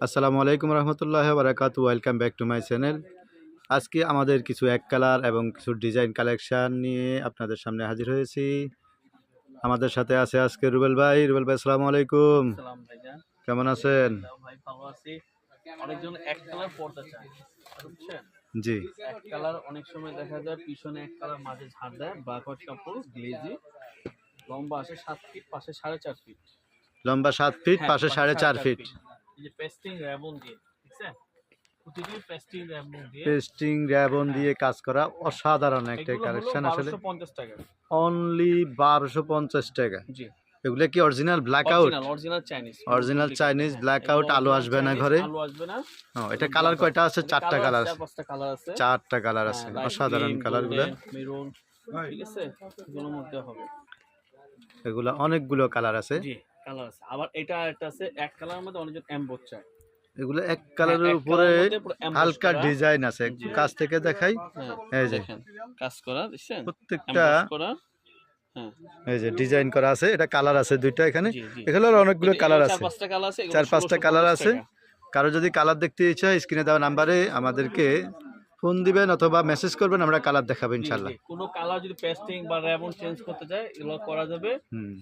আসসালামু আলাইকুম রহমতুল্লাহ বারাকাত। Welcome back to my channel আজকে আমাদের কিছু এক কালার এবং কিছু ডিজাইন কালেকশান নিয়ে আপনাদের সামনে হাজির হয়েছি। আমাদের সাথে আছে আজকে রুবেল ভাই। রুবেল ভাই আসসালামু আলাইকুম। কেমন আছেন? জি। এক কালার অনেক সময় দেখা যায় পিছনে এক কালার মাঝে ঝাড় দেয় ব্ল্যাক হোয়াইট কাপড় গ্লেজি। লম্বা আসে সাত ফিট পাশে সাড়ে চার ফিট লম্বা সাত ফিট হ্যাঁ, পাশে সাড়ে চার ফিট এই যে পেস্টিং র্যাবন দিয়ে? ঠিক আছে? প্রতিটি পেস্টিং র্যাবন দিয়ে পেস্টিং র্যাবন দিয়ে কাজ করা অসাধারণ একটা কালেকশন আসলে পঞ্চাশ টাকা। অনলি টাকা। জি। এগুলো কি original blackout original Chinese original Chinese blackout আলো আসবে না ঘরে। আলো আসবে না। ও, এটা কালার কয়টা আছে? চারটা কালার আছে পাঁচটা কালার আছে। চারটা কালার আছে। হ্যাঁ, অসাধারণ green, কালারগুলো। golden, মেরুন ঠিক আছে? এগুলোর মধ্যে হবে। এগুলো অনেকগুলো কালার আছে। জি। কালার আছে। আবার এটা একটা আছে এক কালারের মধ্যে অনেকজন এমবোজ চায়। এগুলো এক হ্যাঁ, কালারের উপরে colour মধ্যে পুরো emboss হালকা ডিজাইন আছে। কাছ থেকে দেখাই। হ্যাঁ, এই যে। কাজ করা দেখছেন? প্রত্যেকটা হ্যাঁ। এই যে ডিজাইন করা আছে। এটা কালার আছে দুইটা এখানে। অনেকগুলো কালার আছে। চার পাঁচটা কালার আছে। কারও যদি কালার দেখতে ইচ্ছা হয় স্ক্রিনে দেওয়া নাম্বারে আমাদেরকে ফোন দিবেন অথবা মেসেজ করবেন আমরা কালার দেখাবো ইনশাল্লাহ। কোনো কালার যদি পেস্টিং বা র্যাবন চেঞ্জ করতে চায় এগুলো করা যাবে।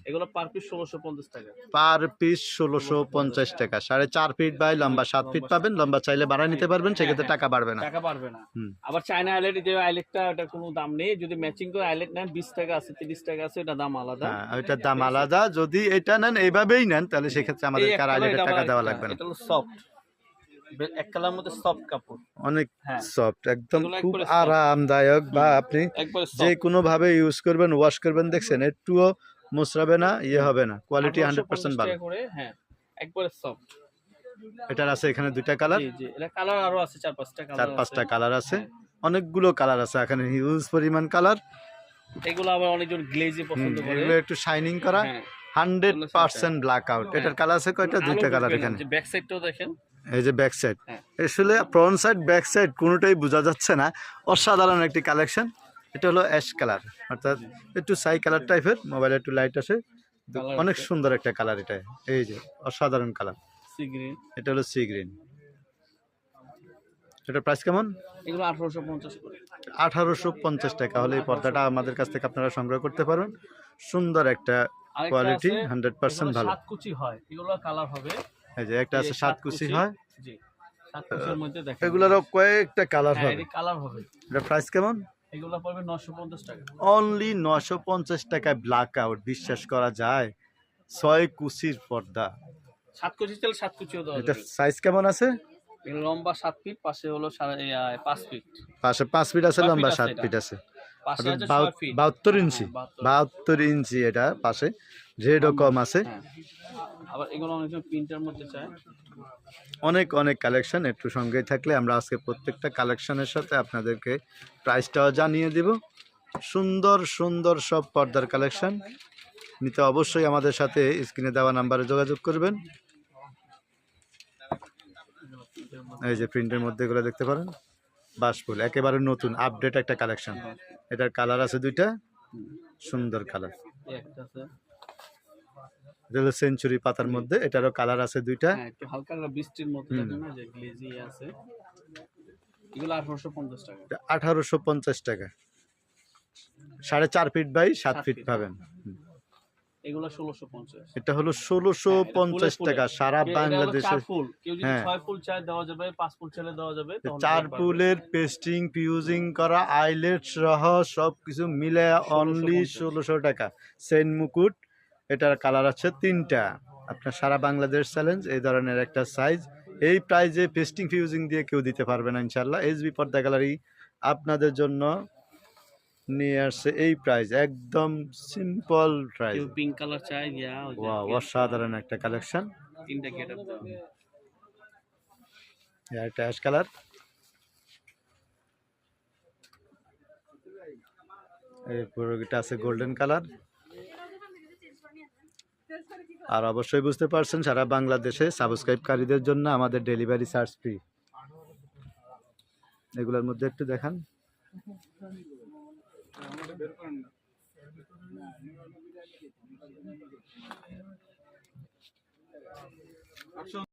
এগুলো পার পিস ষোলোশো পঞ্চাশ টাকা। পার পিস ষোলোশো পঞ্চাশ টাকা। সাড়ে চার ফিট বাই লম্বা সাত ফিট পাবেন লম্বা চাইলে বাড়ায় নিতে পারবেন সেক্ষেত্রে টাকা বাড়বে না। টাকা পারবে না। আবার চায়না আইলেট যে আইলেটটা এটা কোনো দাম নেই। যদি ম্যাচিং করে আইলেট নেন বিশ টাকা আছে তিরিশ টাকা আছে এটা দাম আলাদা। হ্যাঁ ওইটার দাম আলাদা। যদি এটা নেন এইভাবেই নেন তাহলে সেক্ষেত্রে আমাদের কার আইলেটের টাকা দেওয়া লাগবে না। এটা হলো সফট এক কালার মধ্যে সফট কাপড়। অনেক হ্যাঁ। সফট একদম খুব আরামদায়ক। বা আপনি যে কোনো ভাবে ইউজ করবেন ওয়াশ করবেন দেখছেন একটুও মুসরাবে না ইয়ে হবে না। কোয়ালিটি 1850 হান্ড্রেড পার্সেন্ট ভালো। হ্যাঁ একবারে সফট এটার আছে এখানে দুইটা কালার জি জি এটা কালার আরও আছে চার পাঁচটা কালার চার পাঁচটা কালার আছে। হ্যাঁ। অনেকগুলো কালার আছে এখানে হিউজ পরিমাণ কালার এগুলো আবার অনেকজন গ্লেজি পছন্দ করে। এগুলো একটু শাইনিং করা। হ্যাঁ। হান্ড্রেড পার্সেন্ট ব্ল্যাক আউট এটার কালার আছে কয়টা? দুইটা কালার এখানে। ব্যাক সাইডটাও দেখেন। এই যে ব্যাক সাইড। আসলে ফ্রন্ট সাইড ব্যাক সাইড কোনোটাই বোঝা যাচ্ছে না। অসাধারণ একটি কালেকশন এটা হলো অ্যাশ কালার অর্থাৎ একটু সাই কালার টাইপের মোবাইলে একটু লাইট আসে। অনেক সুন্দর একটা কালার এটা। এই যে অসাধারণ কালার এটা হলো সি গ্রিন এটার প্রাইস কেমন? এগুলো আঠারোশো পঞ্চাশ আঠারোশো পঞ্চাশ টাকা। হলে এই পর্দাটা আমাদের কাছ থেকে আপনারা সংগ্রহ করতে পারবেন। সুন্দর একটা কোয়ালিটি হান্ড্রেড পার্সেন্ট ভালো। কুচি হয়। এগুলো কালার হবে এই যে একটা আছে সাত কুচি হয়? জি সাত কুচির মধ্যে দেখেন। এগুলোরও কয়েকটা কালার হ্যাঁ হবে। কালার হবে। এটা প্রাইস কেমন? এগুলো পড়বে টাকা। অনলি টাকায় ব্ল্যাক আউট বিশ্বাস করা যায়। ছয় কুচির পর্দা। সাত কুচি সাত কুচিও দেওয়া এটা সাইজ কেমন আছে? লম্বা সাত ফিট পাশে হলো সাড়ে পাঁচ ফিট পাশে পাঁচ ফিট আছে লম্বা সাত ফিট আছে। বাহাত্তর ইঞ্চি। হ্যাঁ, বাহাত্তর। ইঞ্চি এটা পাশে। রেডও কম আছে। হ্যাঁ। আবার এগুলো অনেকজন প্রিন্টের মধ্যে চায়। অনেক অনেক কালেকশন একটু সঙ্গে থাকলে আমরা আজকে প্রত্যেকটা কালেকশনের সাথে আপনাদেরকে প্রাইসটাও জানিয়ে দিব। সুন্দর সুন্দর সব পর্দার কালেকশন। নিতে অবশ্যই আমাদের সাথে স্ক্রিনে দেওয়া নাম্বারে যোগাযোগ করবেন। এই যে প্রিন্টের মধ্যে এগুলো দেখতে পারেন। বাসফুল একেবারে নতুন আপডেট একটা কালেকশন। এটার কালার আছে দুইটা। সুন্দর কালার এটা হলো সেঞ্চুরি পাতার মধ্যে এটারও কালার আছে দুইটা। হ্যাঁ একটু হালকা বৃষ্টির মধ্যে না যে গ্লেজি আছে। এগুলো আঠারোশো পঞ্চাশ টাকা। সাড়ে চার ফিট বাই সাত ফিট পাবেন। এগুলো ষোলোশো পঞ্চাশ। এটা হলো ষোলোশো হ্যাঁ, পঞ্চাশ ফুলে ফুলে। টাকা সারা বাংলাদেশে ফুল। কেউ যদি হ্যাঁ। ছয় ফুল চায় দেওয়া যাবে পাঁচ ফুল চাইলে দেওয়া যাবে চার দিতে পেস্টিং পিউজিং করা আইলেট সহ সব কিছু মিলে অনলি ষোলোশো টাকা। সেন মুকুট এটার কালার আছে তিনটা। আপনার সারা বাংলাদেশ চ্যালেঞ্জ এই ধরনের একটা সাইজ এই প্রাইজে পেস্টিং ফিউজিং দিয়ে কেউ দিতে পারবে না ইনশাল্লাহ এসবি পর্দা গ্যালারি আপনাদের জন্য নিয়ে আসছে এই প্রাইজ একদম সিম্পল প্রাইস পিঙ্ক কালার চায় ইয়া ওয়াও অসাধারণ একটা কালেকশন তিনটা গেট আপ একটা অ্যাশ কালার এই পুরোটা আছে গোল্ডেন কালার আর অবশ্যই বুঝতে পারছেন সারা বাংলাদেশে সাবস্ক্রাইবকারীদের জন্য আমাদের ডেলিভারি চার্জ ফ্রি এগুলোর মধ্যে একটু দেখান। అక్షం